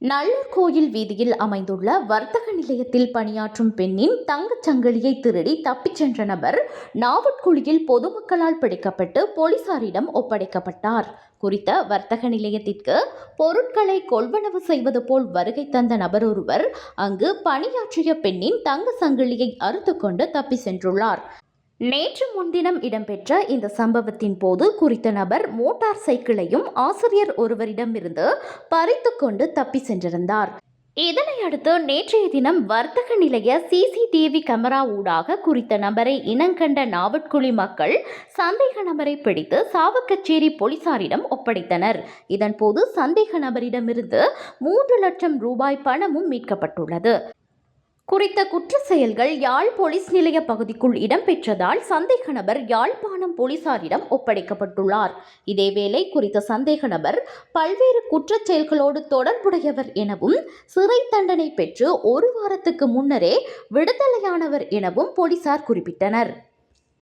நல்லூர் கோயில் வீதியில் அமைந்துள்ள வர்த்தக நிலையத்தில் பணியாற்றும் பெண்ணின் தங்கச் சங்கிலியை திருடி தப்பிச் சென்ற நபர் நாவட்குழியில் பொதுமக்களால் பிடிக்கப்பட்டு போலீசாரிடம் ஒப்படைக்கப்பட்டார். குறித்த வர்த்தக நிலையத்திற்கு பொருட்களை கொள்வனவு செய்வது போல் வருகை தந்த நபர் ஒருவர் அங்கு பணியாற்றிய பெண்ணின் தங்க சங்கிலியை அறுத்துக்கொண்டு தப்பி சென்றுள்ளார். நேற்று முன்தினம் இடம்பெற்ற இந்த சம்பவத்தின் போது குறித்த நபர் மோட்டார் சைக்கிளையும் ஆசிரியர் ஒருவரிடமிருந்து பறித்து கொண்டு தப்பி சென்றிருந்தார். இதனை அடுத்து நேற்றைய தினம் வர்த்தக நிலைய சிசிடிவி கேமரா ஊடாக குறித்த நபரை இனங்கண்ட நாவட்குழி மக்கள் சந்தேக நபரை பிடித்து சாவக்கச்சேரி போலீசாரிடம் ஒப்படைத்தனர். இதன்போது சந்தேக நபரிடமிருந்து மூன்று லட்சம் ரூபாய் பணமும் மீட்கப்பட்டுள்ளது. குறித்த குற்ற செயல்கள் யாழ் போலீஸ் நிலைய பகுதிக்குள் இடம்பெற்றதால் சந்தேக நபர் யாழ்ப்பாணம் போலீசாரிடம் ஒப்படைக்கப்பட்டுள்ளார். இதேவேளை குறித்த சந்தேக நபர் பல்வேறு குற்றச் செயல்களோடு தொடர்புடையவர் எனவும் சிறை தண்டனை பெற்று ஒரு வாரத்துக்கு முன்னரே விடுதலையானவர் எனவும் போலீசார் குறிப்பிட்டனர்.